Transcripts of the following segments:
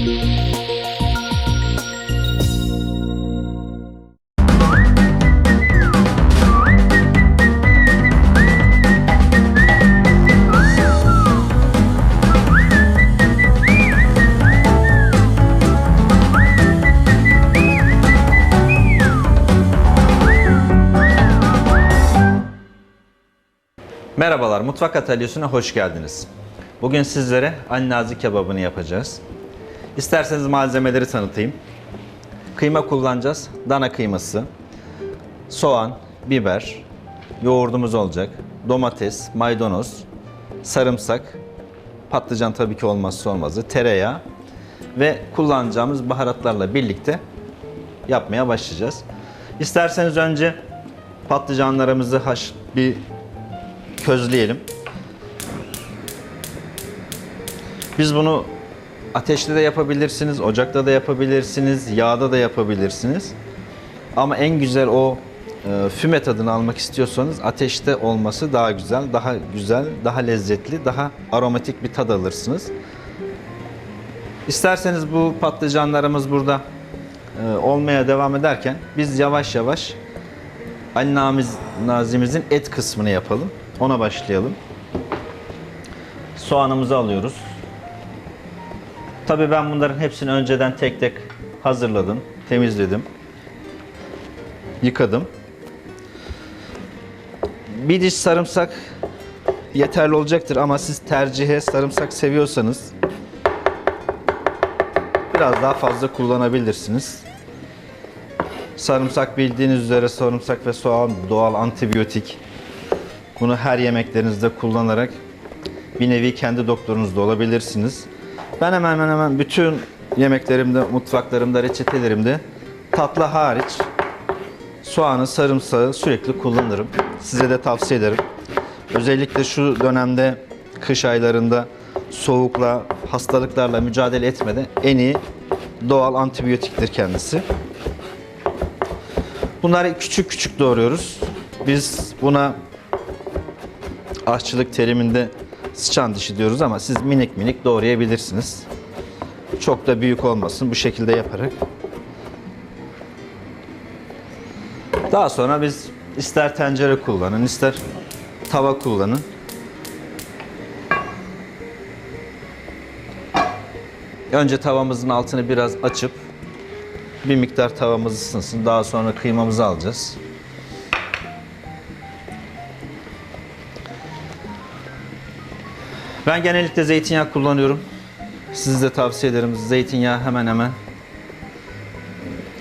Merhabalar, Mutfak Atölyesi'ne hoş geldiniz. Bugün sizlere annazi kebabını yapacağız. İsterseniz malzemeleri tanıtayım. Kıyma kullanacağız. Dana kıyması, soğan, biber, yoğurdumuz olacak, domates, maydanoz, sarımsak, patlıcan tabii ki olmazsa olmazı, tereyağı ve kullanacağımız baharatlarla birlikte yapmaya başlayacağız. İsterseniz önce patlıcanlarımızı haş bir közleyelim. Biz bunu ateşte de yapabilirsiniz, ocakta da yapabilirsiniz, yağda da yapabilirsiniz. Ama en güzel o e, füme tadını almak istiyorsanız ateşte olması daha güzel, daha güzel, daha lezzetli, daha aromatik bir tad alırsınız. İsterseniz bu patlıcanlarımız burada e, olmaya devam ederken biz yavaş yavaş Ali Namiz, Nazimizin et kısmını yapalım. Ona başlayalım. Soğanımızı alıyoruz. Tabii ben bunların hepsini önceden tek tek hazırladım, temizledim. Yıkadım. Bir diş sarımsak yeterli olacaktır ama siz tercihe sarımsak seviyorsanız biraz daha fazla kullanabilirsiniz. Sarımsak bildiğiniz üzere sarımsak ve soğan doğal antibiyotik. Bunu her yemeklerinizde kullanarak bir nevi kendi doktorunuzda olabilirsiniz. Ben hemen hemen hemen bütün yemeklerimde, mutfaklarımda, reçetelerimde tatlı hariç soğanı, sarımsağı sürekli kullanırım. Size de tavsiye ederim. Özellikle şu dönemde kış aylarında soğukla, hastalıklarla mücadele etmede en iyi doğal antibiyotiktir kendisi. Bunları küçük küçük doğruyoruz. Biz buna aşçılık teriminde sıçan dişi diyoruz ama siz minik minik doğrayabilirsiniz. Çok da büyük olmasın bu şekilde yaparak. Daha sonra biz ister tencere kullanın, ister tava kullanın. Önce tavamızın altını biraz açıp bir miktar tavamız ısınsın. Daha sonra kıymamızı alacağız. Ben genellikle zeytinyağı kullanıyorum. Siz de tavsiye ederim. Zeytinyağı hemen hemen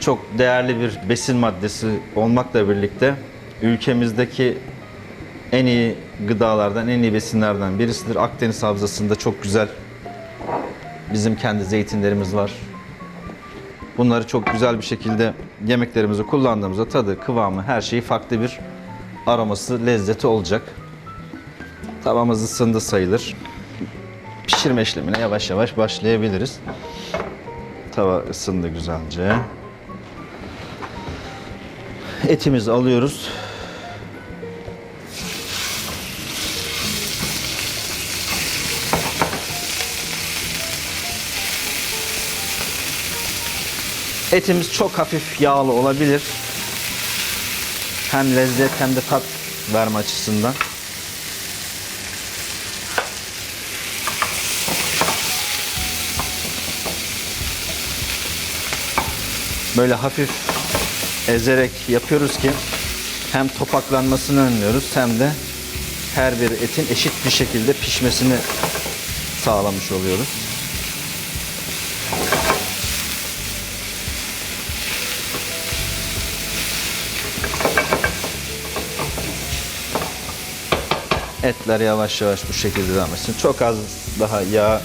çok değerli bir besin maddesi olmakla birlikte ülkemizdeki en iyi gıdalardan, en iyi besinlerden birisidir. Akdeniz Havzası'nda çok güzel bizim kendi zeytinlerimiz var. Bunları çok güzel bir şekilde yemeklerimizi kullandığımızda tadı, kıvamı, her şeyi farklı bir aroması, lezzeti olacak. Tavamız ısındı sayılır. Pişirme işlemine yavaş yavaş başlayabiliriz. Tava ısındı güzelce. Etimizi alıyoruz. Etimiz çok hafif yağlı olabilir. Hem lezzet hem de tat verme açısından. Böyle hafif ezerek yapıyoruz ki hem topaklanmasını önlüyoruz hem de her bir etin eşit bir şekilde pişmesini sağlamış oluyoruz. Etler yavaş yavaş bu şekilde devam etsin. Çok az daha yağ,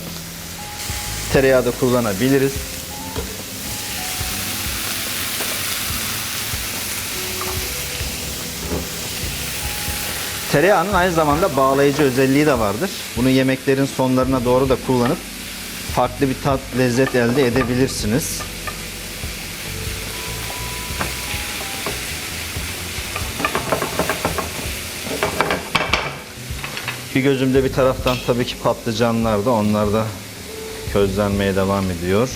tereyağı da kullanabiliriz. Tereyağının aynı zamanda bağlayıcı özelliği de vardır. Bunu yemeklerin sonlarına doğru da kullanıp farklı bir tat, lezzet elde edebilirsiniz. Bir gözümde bir taraftan tabii ki patlıcanlar da onlar da közlenmeye devam ediyor.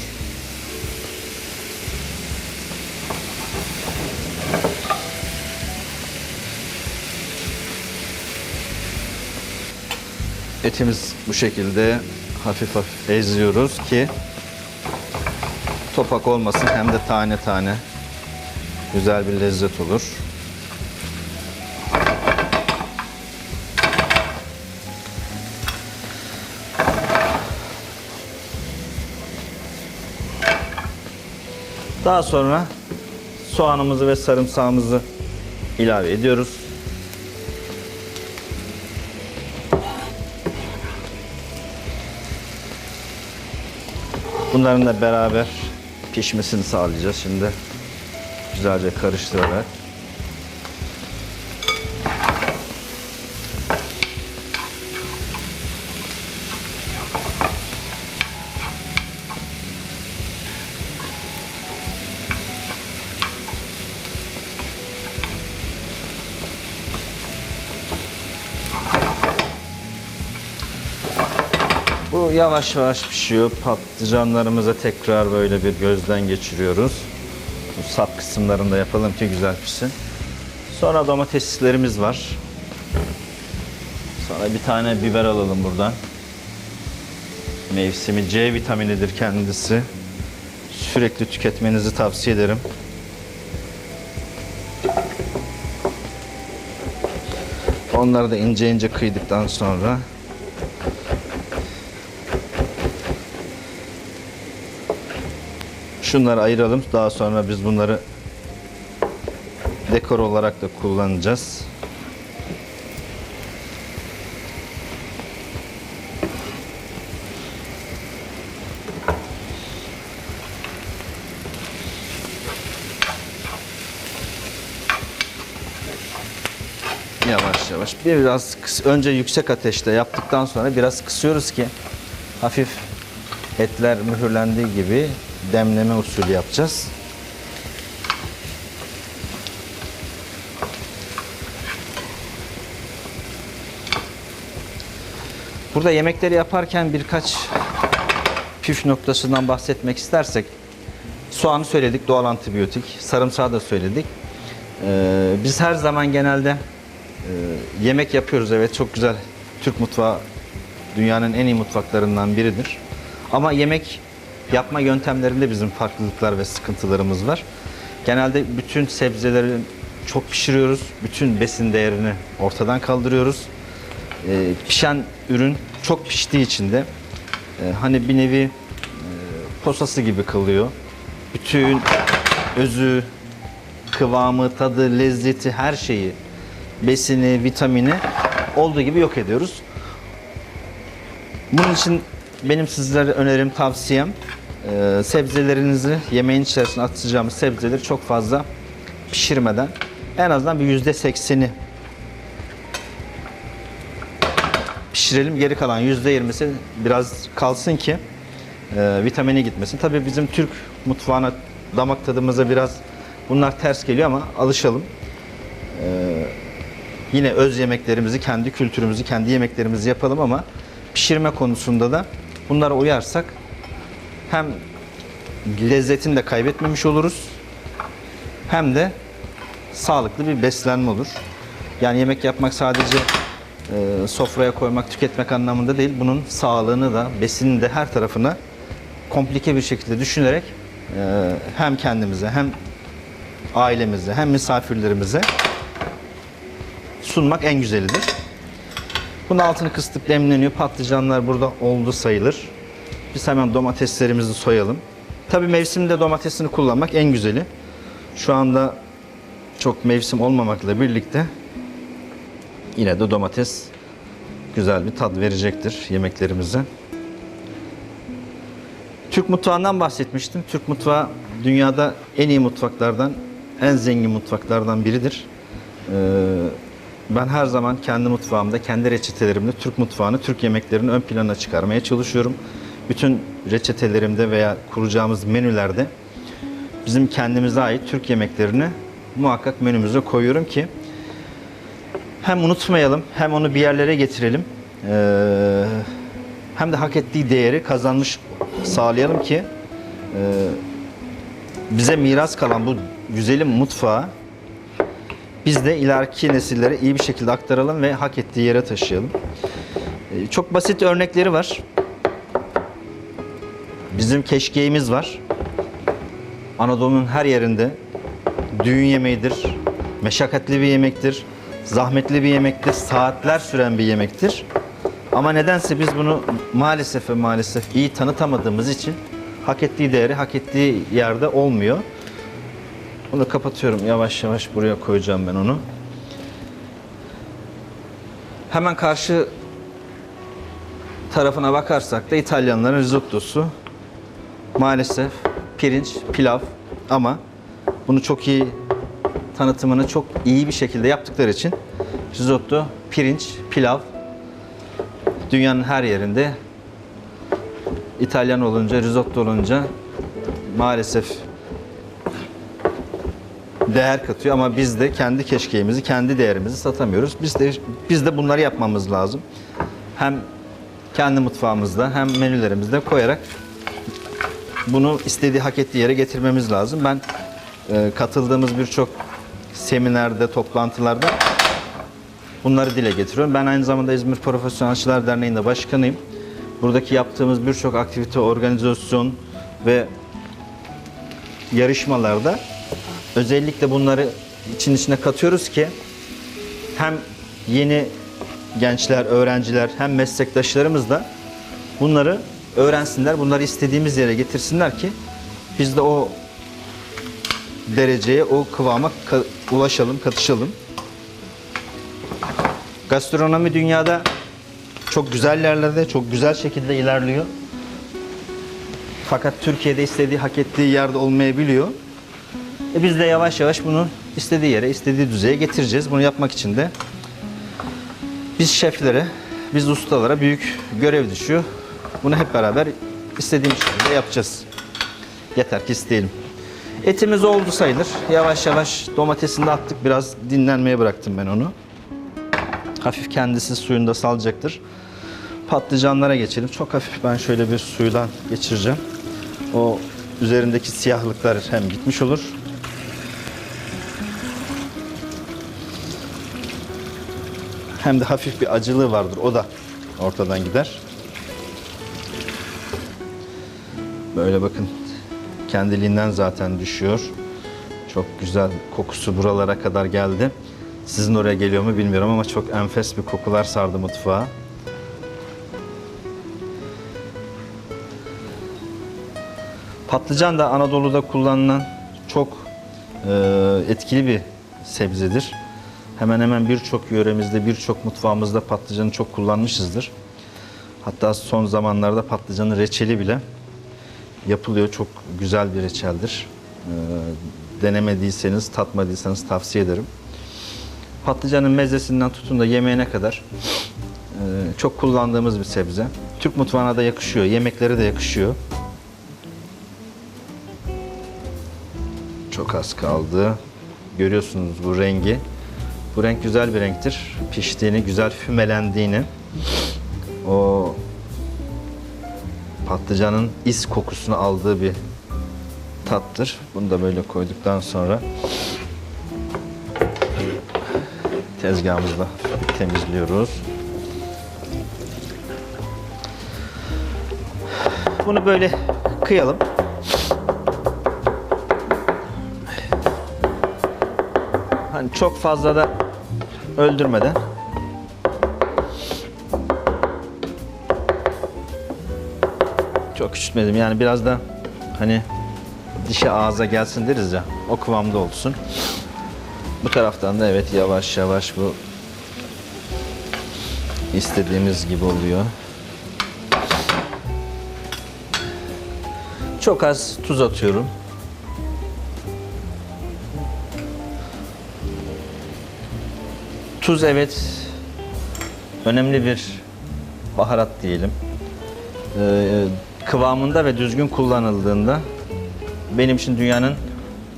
Etimiz bu şekilde hafif hafif eziyoruz ki topak olmasın hem de tane tane güzel bir lezzet olur. Daha sonra soğanımızı ve sarımsağımızı ilave ediyoruz. Bunların da beraber pişmesini sağlayacağız şimdi. Güzelce karıştırarak. Yavaş yavaş pişiyor. Patlıcanlarımıza tekrar böyle bir gözden geçiriyoruz. Bu sap kısımlarını da yapalım ki güzel pişsin. Sonra domateslerimiz var. Sonra bir tane biber alalım buradan. Mevsimi C vitaminidir kendisi. Sürekli tüketmenizi tavsiye ederim. Onları da ince ince kıydıktan sonra Şunları ayıralım. Daha sonra biz bunları dekor olarak da kullanacağız. Yavaş yavaş. Biraz önce yüksek ateşte yaptıktan sonra biraz kısıyoruz ki hafif etler mühürlendiği gibi demleme usulü yapacağız. Burada yemekleri yaparken birkaç püf noktasından bahsetmek istersek soğanı söyledik doğal antibiyotik, sarımsağı da söyledik. Ee, biz her zaman genelde e, yemek yapıyoruz evet çok güzel. Türk mutfağı dünyanın en iyi mutfaklarından biridir. Ama yemek yapma yöntemlerinde bizim farklılıklar ve sıkıntılarımız var. Genelde bütün sebzeleri çok pişiriyoruz. Bütün besin değerini ortadan kaldırıyoruz. Ee, pişen ürün çok piştiği için de e, hani bir nevi e, posası gibi kalıyor. Bütün özü, kıvamı, tadı, lezzeti, her şeyi, besini, vitamini olduğu gibi yok ediyoruz. Bunun için benim sizlere önerim, tavsiyem e, sebzelerinizi yemeğin içerisine atacağımız sebzeleri çok fazla pişirmeden en azından bir yüzde sekseni pişirelim. Geri kalan yüzde yirmisi biraz kalsın ki e, vitamini gitmesin. Tabii bizim Türk mutfağına damak tadımıza biraz bunlar ters geliyor ama alışalım. E, yine öz yemeklerimizi, kendi kültürümüzü, kendi yemeklerimizi yapalım ama pişirme konusunda da bunlara uyarsak hem lezzetini de kaybetmemiş oluruz hem de sağlıklı bir beslenme olur. Yani yemek yapmak sadece e, sofraya koymak, tüketmek anlamında değil. Bunun sağlığını da, besinini de her tarafına komplike bir şekilde düşünerek e, hem kendimize hem ailemize hem misafirlerimize sunmak en güzelidir. Bunun altını kıstık demleniyor. Patlıcanlar burada oldu sayılır. Biz hemen domateslerimizi soyalım. Tabii mevsimde domatesini kullanmak en güzeli. Şu anda çok mevsim olmamakla birlikte yine de domates güzel bir tat verecektir yemeklerimize. Türk mutfağından bahsetmiştim. Türk mutfağı dünyada en iyi mutfaklardan, en zengin mutfaklardan biridir. Ee, ben her zaman kendi mutfağımda, kendi reçetelerimde Türk mutfağını, Türk yemeklerini ön plana çıkarmaya çalışıyorum. Bütün reçetelerimde veya kuracağımız menülerde bizim kendimize ait Türk yemeklerini muhakkak menümüze koyuyorum ki hem unutmayalım hem onu bir yerlere getirelim. Ee, hem de hak ettiği değeri kazanmış sağlayalım ki e, bize miras kalan bu güzelim mutfağı biz de ileriki nesillere iyi bir şekilde aktaralım ve hak ettiği yere taşıyalım. E, Çok basit örnekleri var. Bizim keşkeğimiz var. Anadolu'nun her yerinde düğün yemeğidir, meşakkatli bir yemektir, zahmetli bir yemektir, saatler süren bir yemektir. Ama nedense biz bunu maalesef ve maalesef iyi tanıtamadığımız için hak ettiği değeri hak ettiği yerde olmuyor. Bunu kapatıyorum. Yavaş yavaş buraya koyacağım ben onu. Hemen karşı tarafına bakarsak da İtalyanların risottosu maalesef pirinç, pilav ama bunu çok iyi tanıtımını çok iyi bir şekilde yaptıkları için risotto, pirinç, pilav dünyanın her yerinde İtalyan olunca, risotto olunca maalesef değer katıyor ama biz de kendi keşkeğimizi, kendi değerimizi satamıyoruz. Biz de biz de bunları yapmamız lazım. Hem kendi mutfağımızda hem menülerimizde koyarak bunu istediği hak ettiği yere getirmemiz lazım. Ben e, katıldığımız birçok seminerde, toplantılarda bunları dile getiriyorum. Ben aynı zamanda İzmir Profesyonel Aşçılar Derneği'nde başkanıyım. Buradaki yaptığımız birçok aktivite, organizasyon ve yarışmalarda özellikle bunları için içine katıyoruz ki hem yeni gençler, öğrenciler hem meslektaşlarımız da bunları öğrensinler, bunları istediğimiz yere getirsinler ki biz de o dereceye, o kıvama ka- ulaşalım, katışalım. Gastronomi dünyada çok güzel yerlerde, çok güzel şekilde ilerliyor. Fakat Türkiye'de istediği, hak ettiği yerde olmayabiliyor. E biz de yavaş yavaş bunu istediği yere, istediği düzeye getireceğiz. Bunu yapmak için de biz şeflere, biz ustalara büyük görev düşüyor. Bunu hep beraber istediğimiz şekilde yapacağız. Yeter ki isteyelim. Etimiz oldu sayılır. Yavaş yavaş domatesini de attık. Biraz dinlenmeye bıraktım ben onu. Hafif kendisi suyunda salacaktır. Patlıcanlara geçelim. Çok hafif ben şöyle bir suydan geçireceğim. O üzerindeki siyahlıklar hem gitmiş olur. Hem de hafif bir acılığı vardır. O da ortadan gider. Böyle bakın kendiliğinden zaten düşüyor. Çok güzel kokusu buralara kadar geldi. Sizin oraya geliyor mu bilmiyorum ama çok enfes bir kokular sardı mutfağı. Patlıcan da Anadolu'da kullanılan çok e, etkili bir sebzedir. Hemen hemen birçok yöremizde, birçok mutfağımızda patlıcanı çok kullanmışızdır. Hatta son zamanlarda patlıcanın reçeli bile yapılıyor. Çok güzel bir reçeldir. E, denemediyseniz, tatmadıysanız tavsiye ederim. Patlıcanın mezesinden tutun da yemeğine kadar e, çok kullandığımız bir sebze. Türk mutfağına da yakışıyor, yemeklere de yakışıyor. Çok az kaldı. Görüyorsunuz bu rengi. Bu renk güzel bir renktir. Piştiğini, güzel fümelendiğini, o patlıcanın is kokusunu aldığı bir tattır. Bunu da böyle koyduktan sonra tezgahımızda temizliyoruz. Bunu böyle kıyalım. Hani çok fazla da öldürmeden çok küçültmedim yani biraz da hani dişe ağza gelsin deriz ya o kıvamda olsun. Bu taraftan da evet yavaş yavaş bu istediğimiz gibi oluyor. Çok az tuz atıyorum. Tuz evet önemli bir baharat diyelim. Ee, kıvamında ve düzgün kullanıldığında benim için dünyanın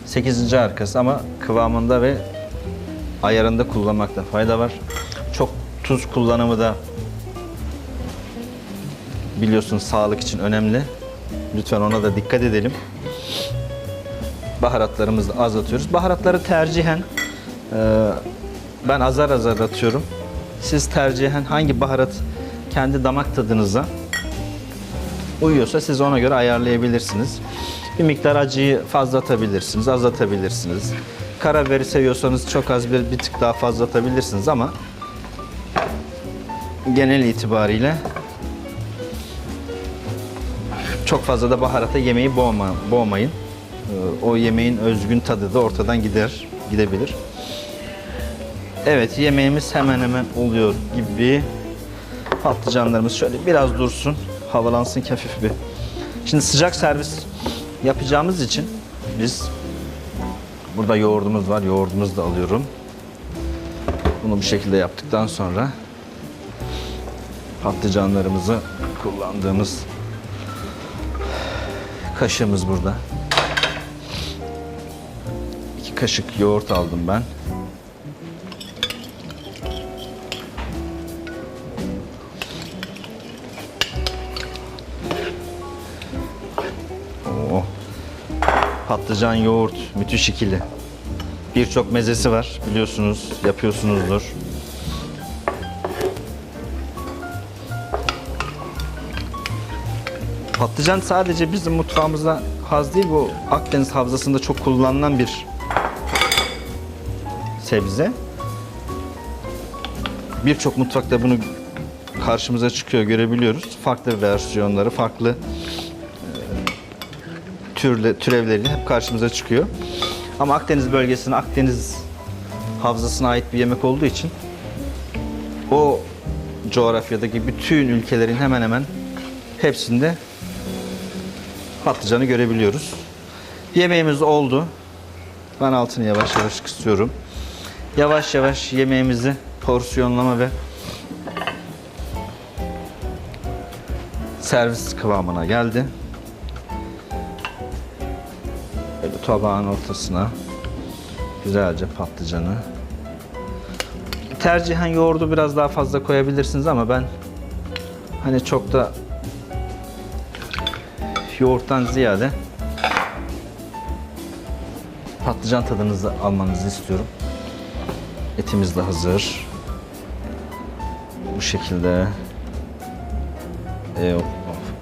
8. arkası ama kıvamında ve ayarında kullanmakta fayda var. Çok tuz kullanımı da biliyorsunuz sağlık için önemli. Lütfen ona da dikkat edelim. Baharatlarımızı az atıyoruz. Baharatları tercihen e, ben azar azar atıyorum. Siz tercihen hangi baharat kendi damak tadınıza uyuyorsa siz ona göre ayarlayabilirsiniz. Bir miktar acıyı fazla atabilirsiniz, az atabilirsiniz. Karabiberi seviyorsanız çok az bir, bir tık daha fazla atabilirsiniz ama genel itibariyle çok fazla da baharata yemeği boğma, boğmayın. Ee, O yemeğin özgün tadı da ortadan gider, gidebilir. Evet yemeğimiz hemen hemen oluyor gibi. Patlıcanlarımız şöyle biraz dursun, havalansın hafif bir. Şimdi sıcak servis yapacağımız için biz burada yoğurdumuz var. Yoğurdumuzu da alıyorum. Bunu bu şekilde yaptıktan sonra patlıcanlarımızı kullandığımız kaşığımız burada. İki kaşık yoğurt aldım ben. Patlıcan yoğurt müthiş ikili. Birçok mezesi var biliyorsunuz, yapıyorsunuzdur. Patlıcan sadece bizim mutfağımızda haz değil, bu Akdeniz havzasında çok kullanılan bir sebze. Birçok mutfakta bunu karşımıza çıkıyor, görebiliyoruz. Farklı versiyonları, farklı türle, türevleriyle hep karşımıza çıkıyor. Ama Akdeniz bölgesine, Akdeniz havzasına ait bir yemek olduğu için o coğrafyadaki bütün ülkelerin hemen hemen hepsinde patlıcanı görebiliyoruz. Yemeğimiz oldu. Ben altını yavaş yavaş kısıyorum. Yavaş yavaş yemeğimizi porsiyonlama ve servis kıvamına geldi. Tabağın ortasına güzelce patlıcanı. Tercihen yoğurdu biraz daha fazla koyabilirsiniz ama ben hani çok da yoğurttan ziyade patlıcan tadınızı almanızı istiyorum. Etimiz de hazır. Bu şekilde e,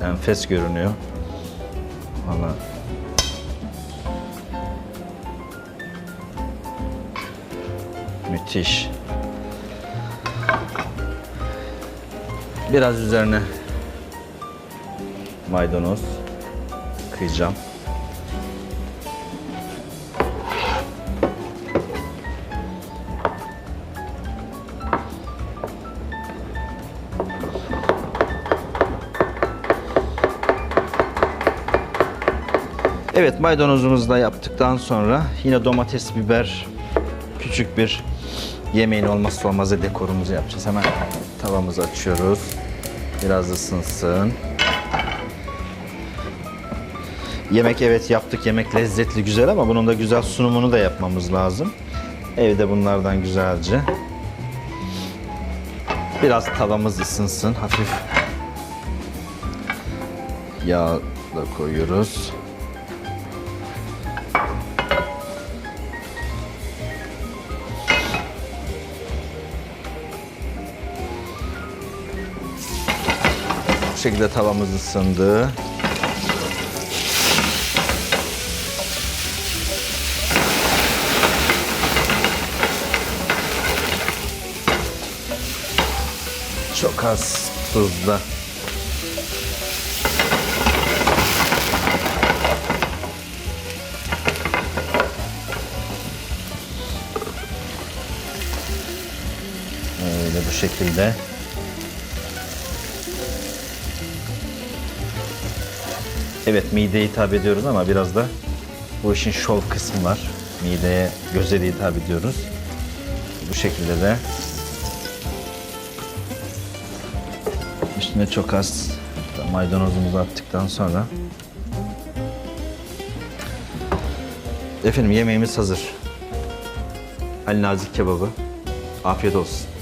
enfes görünüyor. Müthiş. Biraz üzerine maydanoz kıyacağım. Evet maydanozumuzu da yaptıktan sonra yine domates, biber, küçük bir yemeğin olmazsa olmazı dekorumuzu yapacağız. Hemen tavamızı açıyoruz. Biraz ısınsın. Yemek evet yaptık. Yemek lezzetli, güzel ama bunun da güzel sunumunu da yapmamız lazım. Evde bunlardan güzelce. Biraz tavamız ısınsın. Hafif yağ da koyuyoruz. Bu şekilde tavamız ısındı. Çok az tuzla. Öyle bu şekilde. Evet mideye hitap ediyoruz ama biraz da bu işin şov kısmı var. Mideye, göze de hitap ediyoruz. Bu şekilde de üstüne çok az maydanozumuzu attıktan sonra efendim yemeğimiz hazır. Ali Nazik kebabı. Afiyet olsun.